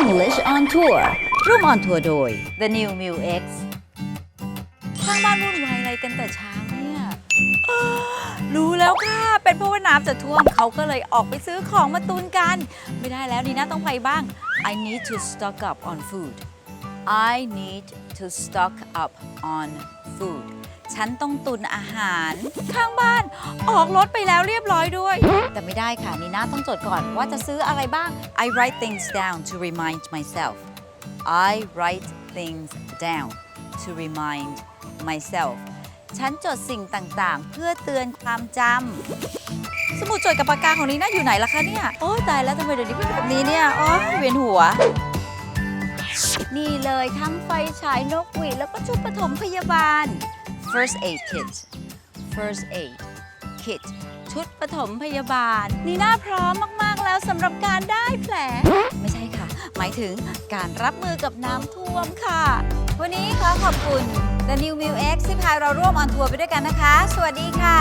English on Tour ร่วม on tour โดย The New m u X ทางบ้านวุ่นวายอะไรกันแต่เช้าเนี่ยอ้ารู้แล้วค่ะ เป็นเพราะว่าน้ำจะท่วมเขาก็เลยออกไปซื้อของมาตุนกัน ไม่ได้แล้วดีนะต้องไปบ้าง I need to stock up on food I need to stock up on food ฉันต้องตุนอาหาร ข้างบ้านออกรถไปแล้วเรียบร้อยด้วย แต่ไม่ได้ค่ะนีน่าต้องจดก่อนว่าจะซื้ออะไรบ้าง I write things down to remind myself I write things down to remind myself ฉันจดสิ่งต่างๆ เพื่อเตือนความจำ สมุดจดกับปากกาของนีน่าอยู่ไหนล่ะคะเนี่ย โอ้ตายแล้วทำไมเดี๋ยวนี้เป็นแบบนี้เนี่ยโอ้เวียนหัว นี่เลยทั้งไฟฉายนกหวีดแล้วก็ชุดปฐมพยาบาล first aid kit first aid kit ชุดปฐมพยาบาล นี่น่าพร้อมมาก ๆ แล้วสำหรับการได้แผล ไม่ใช่ค่ะ หมายถึงการรับมือกับน้ำท่วมค่ะ วันนี้ขอขอบคุณ The New m i l X ที่พาเราร่วมออนทัวร์ไปด้วยกันนะคะ สวัสดีค่ะ